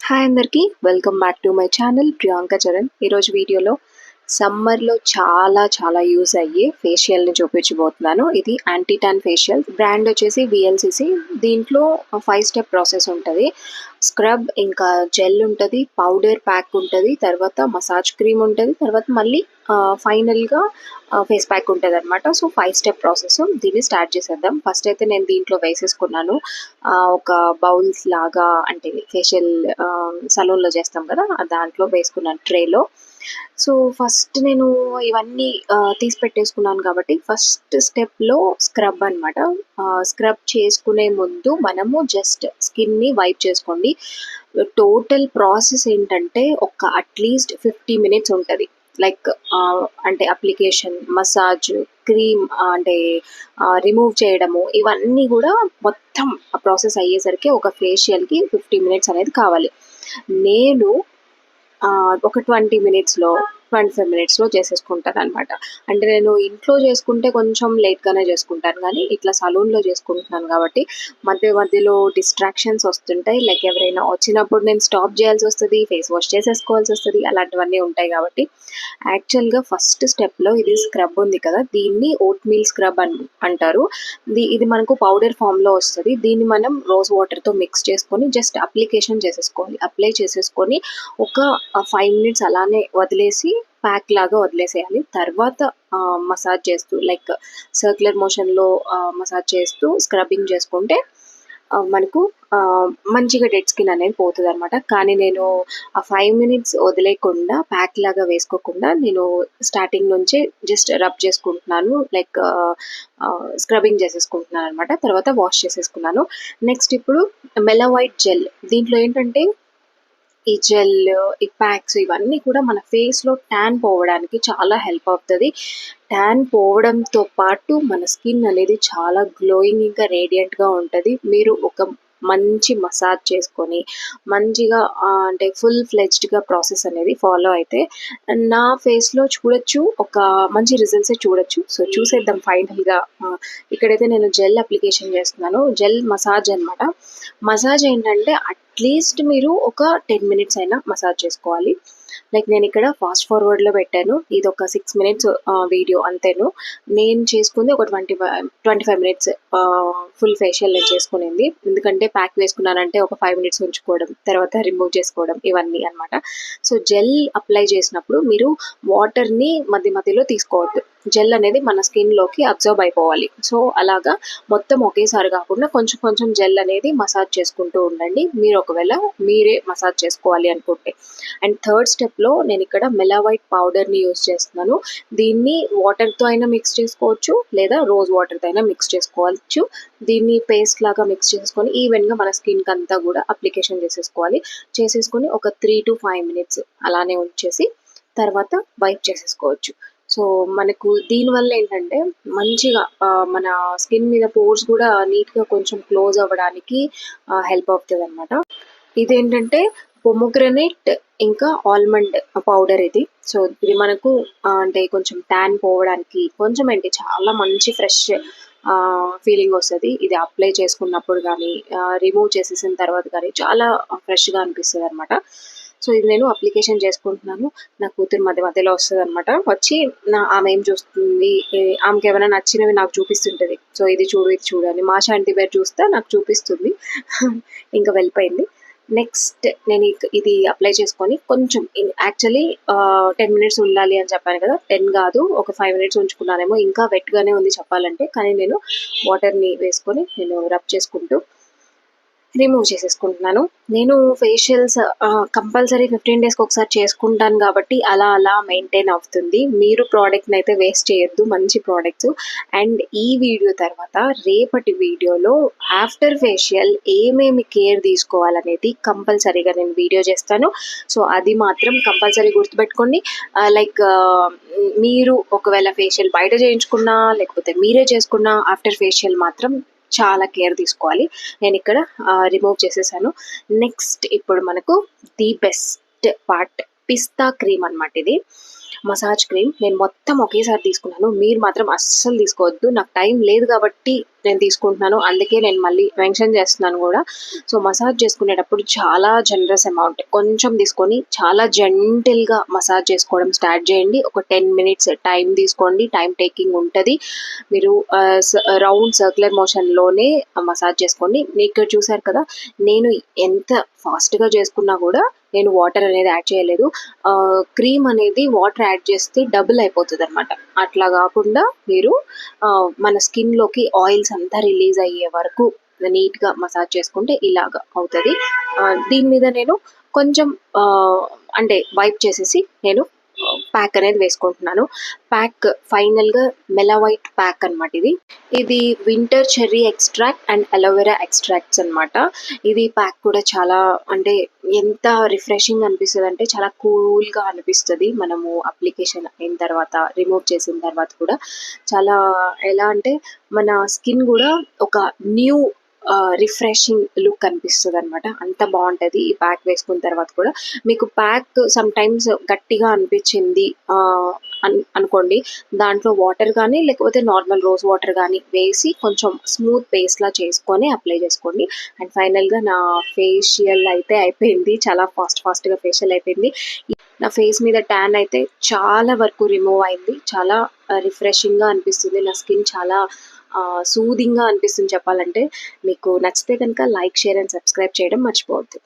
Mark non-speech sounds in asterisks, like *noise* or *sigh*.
Hi అందరికీ welcome back to my channel Priyanka Charan ఈరోజు వీడియోలో సమ్మర్లో చాలా చాలా యూజ్ అయ్యే ఫేషియల్ని చూపించబోతున్నాను. ఇది యాంటీటాన్ ఫేషియల్. బ్రాండ్ వచ్చేసి విఎల్సిసి దీంట్లో ఫైవ్ స్టెప్ ప్రాసెస్ ఉంటుంది. స్క్రబ్ ఇంకా జెల్ ఉంటుంది పౌడర్ ప్యాక్ ఉంటుంది తర్వాత మసాజ్ క్రీమ్ ఉంటుంది తర్వాత మళ్ళీ ఫైనల్గా ఫేస్ ప్యాక్ ఉంటుంది అనమాట సో ఫైవ్ స్టెప్ ప్రాసెస్. దీన్ని స్టార్ట్ చేసేద్దాం. ఫస్ట్ అయితే నేను దీంట్లో వేసేసుకున్నాను. ఆ, ఒక బౌల్స్ లాగా అంటే ఫేషియల్ సలూన్లో చేస్తాం కదా దాంట్లో వేసుకున్నాను ట్రేలో. సో ఫస్ట్ నేను ఇవన్నీ తీసి పెట్టేసుకున్నాను కాబట్టి ఫస్ట్ స్టెప్లో స్క్రబ్ అనమాట స్క్రబ్ చేసుకునే ముందు మనము జస్ట్ స్కిన్ని వైప్ చేసుకోండి. టోటల్ ప్రాసెస్ ఏంటంటే ఒక అట్లీస్ట్ ఫిఫ్టీ మినిట్స్ ఉంటుంది. లైక్ అంటే అప్లికేషన్ మసాజ్ క్రీమ్ అంటే రిమూవ్ చేయడము ఇవన్నీ కూడా మొత్తం ఆ ప్రాసెస్ అయ్యేసరికి ఒక ఫేషియల్కి ఫిఫ్టీ మినిట్స్ అనేది కావాలి. నేను ఒక ట్వంటీ మినిట్స్లో ట్వంటీ ఫైవ్ మినిట్స్లో చేసేసుకుంటాను అనమాట అంటే నేను ఇంట్లో చేసుకుంటే కొంచెం లేట్గానే చేసుకుంటాను కానీ ఇట్లా సలూన్లో చేసుకుంటున్నాను కాబట్టి మధ్య మధ్యలో డిస్ట్రాక్షన్స్ వస్తుంటాయి. లైక్ ఎవరైనా వచ్చినప్పుడు నేను స్టాప్ చేయాల్సి వస్తుంది ఫేస్ వాష్ చేసేసుకోవాల్సి వస్తుంది అలాంటివన్నీ ఉంటాయి కాబట్టి యాక్చువల్గా ఫస్ట్ స్టెప్లో ఇది స్క్రబ్ ఉంది కదా దీన్ని ఓట్ మీల్ స్క్రబ్ అని అంటారు. ఇది మనకు పౌడర్ ఫామ్లో వస్తుంది. దీన్ని మనం రోజ్ వాటర్తో మిక్స్ చేసుకొని జస్ట్ అప్లికేషన్ చేసేసుకోవాలి. అప్లై చేసేసుకొని ఒక ఫైవ్ మినిట్స్ అలానే వదిలేసి ప్యాక్ లాగా వదిలేసేయాలి. తర్వాత మసాజ్ చేస్తూ లైక్ సర్క్యులర్ మోషన్లో మసాజ్ చేస్తూ స్క్రబ్బింగ్ చేసుకుంటే మనకు మంచిగా డెడ్ స్కిన్ అనేది పోతుంది అనమాట కానీ నేను ఆ ఫైవ్ మినిట్స్ వదిలేకుండా ప్యాక్ లాగా వేసుకోకుండా నేను స్టార్టింగ్ నుంచే జస్ట్ రబ్ చేసుకుంటున్నాను. లైక్ స్క్రబ్బింగ్ చేసేసుకుంటున్నాను అనమాట తర్వాత వాష్ చేసేసుకున్నాను. నెక్స్ట్ ఇప్పుడు మెలవైట్ జెల్. దీంట్లో ఏంటంటే ఈ జెల్ ఈ ప్యాక్స్ ఇవన్నీ కూడా మన ఫేస్లో ట్యాన్ పోవడానికి చాలా హెల్ప్ అవుతుంది. ట్యాన్ పోవడంతో పాటు మన స్కిన్ అనేది చాలా గ్లోయింగ్ ఇంకా రేడియంట్గా ఉంటుంది. మీరు ఒక మంచి మసాజ్ చేసుకొని మంచిగా అంటే ఫుల్ ఫ్లెజ్డ్గా ప్రాసెస్ అనేది ఫాలో అయితే నా ఫేస్లో చూడొచ్చు ఒక మంచి రిజల్ట్స్ చూడొచ్చు. సో చూసేద్దాం ఫైనల్గా ఇక్కడైతే నేను జెల్ అప్లికేషన్ చేస్తున్నాను. జెల్ మసాజ్ అనమాట మసాజ్ ఏంటంటే అట్లీస్ట్ మీరు ఒక టెన్ మినిట్స్ అయినా మసాజ్ చేసుకోవాలి. లైక్ నేను ఇక్కడ ఫాస్ట్ ఫార్వర్డ్లో పెట్టాను. ఇది ఒక సిక్స్ మినిట్స్ వీడియో అంతేను. నేను చేసుకుంది ఒక twenty five twenty five minutes full facial నేను చేసుకునింది. ఎందుకంటే ప్యాక్ వేసుకున్నానంటే ఒక ఫైవ్ మినిట్స్ ఉంచుకోవడం తర్వాత రిమూవ్ చేసుకోవడం ఇవన్నీ అన్నమాట. సో జెల్ అప్లై చేసినప్పుడు మీరు వాటర్ని మధ్య మధ్యలో తీసుకోవద్దు. జెల్ అనేది మన స్కిన్లోకి అబ్జర్వ్ అయిపోవాలి. సో అలాగా మొత్తం ఒకేసారి కాకుండా కొంచెం కొంచెం జెల్ అనేది మసాజ్ చేసుకుంటూ ఉండండి. మీరు ఒకవేళ మీరే మసాజ్ చేసుకోవాలి అనుకుంటే. అండ్ థర్డ్ స్టెప్లో నేను ఇక్కడ మెలావైట్ పౌడర్ని యూస్ చేస్తున్నాను. దీన్ని వాటర్తో అయినా మిక్స్ చేసుకోవచ్చు లేదా రోజ్ వాటర్తో అయినా మిక్స్ చేసుకోవచ్చు. దీన్ని పేస్ట్ లాగా మిక్స్ చేసుకొని ఈవెన్గా మన స్కిన్కి అంతా కూడా అప్లికేషన్ చేసేసుకోవాలి. చేసేసుకొని ఒక త్రీ టు ఫైవ్ మినిట్స్ అలానే ఉంచేసి తర్వాత వైప్ చేసేసుకోవచ్చు. సో మనకు దీనివల్ల ఏంటంటే మంచిగా మన స్కిన్ మీద పోర్స్ కూడా నీట్గా కొంచెం క్లోజ్ అవ్వడానికి హెల్ప్ అవుతుంది అనమాట ఇదేంటంటే పొమోగ్రనేట్ ఇంకా ఆల్మండ్ పౌడర్ ఇది. సో ఇది మనకు అంటే కొంచెం ట్యాన్ పోవడానికి కొంచెం ఏంటి చాలా మంచి ఫ్రెష్ ఫీలింగ్ వస్తుంది. ఇది అప్లై చేసుకున్నప్పుడు కానీ రిమూవ్ చేసేసిన తర్వాత కానీ చాలా ఫ్రెష్గా అనిపిస్తుంది అనమాట సో ఇది నేను అప్లికేషన్ చేసుకుంటున్నాను. నా కూతురు మధ్య మధ్యలో వస్తుంది అనమాట వచ్చి నా ఆమె ఏం చూస్తుంది? ఆమెకి ఏమైనా నచ్చినవి నాకు చూపిస్తుంటుంది. సో ఇది చూడు ఇది చూడాలి మా శాంతి వేర్ చూస్తే నాకు చూపిస్తుంది. *laughs* ఇంకా వెళ్ళిపోయింది. నెక్స్ట్ నేను ఇది అప్లై చేసుకొని కొంచెం యాక్చువల్లీ టెన్ మినిట్స్ ఉండాలి అని చెప్పాను కదా. టెన్ కాదు ఒక ఫైవ్ మినిట్స్ ఉంచుకున్నానేమో. ఇంకా వెట్గానే ఉంది చెప్పాలంటే. కానీ నేను వాటర్ని వేసుకొని నేను రబ్ చేసుకుంటూ రిమూవ్ చేసేసుకుంటున్నాను. నేను ఫేషియల్స్ కంపల్సరీ ఫిఫ్టీన్ డేస్కి ఒకసారి చేసుకుంటాను కాబట్టి అలా అలా మెయింటైన్ అవుతుంది. మీరు ప్రోడక్ట్ని అయితే వేస్ట్ చేయొద్దు మంచి ప్రోడక్ట్స్ అండ్ ఈ వీడియో తర్వాత రేపటి వీడియోలో ఆఫ్టర్ ఫేషియల్ ఏమేమి కేర్ తీసుకోవాలనేది కంపల్సరీగా నేను వీడియో చేస్తాను. సో అది మాత్రం కంపల్సరీ గుర్తుపెట్టుకోండి. లైక్ మీరు ఒకవేళ ఫేషియల్ బయట చేయించుకున్నా లేకపోతే మీరే చేసుకున్నా ఆఫ్టర్ ఫేషియల్ మాత్రం చాలా కేర్ తీసుకోవాలి. నేను ఇక్కడ రిమూవ్ చేసేసాను. నెక్స్ట్ ఇప్పుడు మనకు the best part pista cream అన్నమాట ఇది. Massage cream. నేను మొత్తం ఒకేసారి తీసుకున్నాను. మీరు మాత్రం అస్సలు తీసుకోవద్దు. నాకు టైం లేదు కాబట్టి నేను తీసుకుంటున్నాను. అందుకే నేను మళ్ళీ మెన్షన్ చేస్తున్నాను కూడా. సో మసాజ్ చేసుకునేటప్పుడు చాలా జనరస్ అమౌంట్. కొంచెం తీసుకొని చాలా జెంటిల్గా మసాజ్ చేసుకోవడం స్టార్ట్ చేయండి. ఒక టెన్ మినిట్స్ టైం తీసుకోండి. టైం టేకింగ్ ఉంటుంది. మీరు రౌండ్ సర్క్యులర్ మోషన్లోనే మసాజ్ చేసుకోండి. మీ ఇక్కడ చూసారు కదా నేను ఎంత ఫాస్ట్గా చేసుకున్నా కూడా నేను వాటర్ అనేది యాడ్ చేయలేదు. క్రీమ్ అనేది వాటర్ యాడ్ చేస్తే డబుల్ అయిపోతుంది అనమాట అట్లా కాకుండా మీరు ఆ, మన స్కిన్లోకి ఆయిల్స్ అంతా రిలీజ్ అయ్యే వరకు నీట్గా మసాజ్ చేసుకుంటే ఇలాగ అవుతుంది. దీని మీద నేను కొంచెం అంటే వైప్ చేసేసి నేను ప్యాక్ అనేది వేసుకుంటున్నాను. ప్యాక్ ఫైనల్గా మెలవైట్ ప్యాక్ అన్నమాట ఇది. ఇది winter cherry extract and aloe vera extracts అన్నమాట. ఇది ప్యాక్ కూడా చాలా అంటే ఎంత రిఫ్రెషింగ్ అనిపిస్తుంది అంటే చాలా కూల్గా అనిపిస్తుంది. మనము అప్లికేషన్ అయిన తర్వాత రిమూవ్ చేసిన తర్వాత కూడా. చాలా ఎలా అంటే మన స్కిన్ కూడా ఒక న్యూ రిఫ్రెషింగ్ లుక్ అనిపిస్తుంది అనమాట అంత బాగుంటుంది ఈ ప్యాక్ వేసుకున్న తర్వాత కూడా. మీకు ప్యాక్ సమ్ టైమ్స్ గట్టిగా అనిపించింది ఆ, అనుకోండి. దాంట్లో వాటర్ కానీ లేకపోతే నార్మల్ రోజ్ వాటర్ కానీ వేసి కొంచెం స్మూత్ పేస్ట్లా చేసుకొని అప్లై చేసుకోండి. అండ్ ఫైనల్గా నా ఫేషియల్ అయితే అయిపోయింది. చాలా ఫాస్ట్ ఫాస్ట్గా ఫేషియల్ అయిపోయింది. నా ఫేస్ మీద ట్యాన్ అయితే చాలా వరకు రిమూవ్ అయింది. చాలా రిఫ్రెషింగ్గా అనిపిస్తుంది. నా స్కిన్ చాలా సూదింగ్గా అనిపిస్తుంది చెప్పాలంటే. మీకు నచ్చితే కనుక లైక్ షేర్ అండ్ సబ్స్క్రైబ్ చేయడం మర్చిపోవద్దు.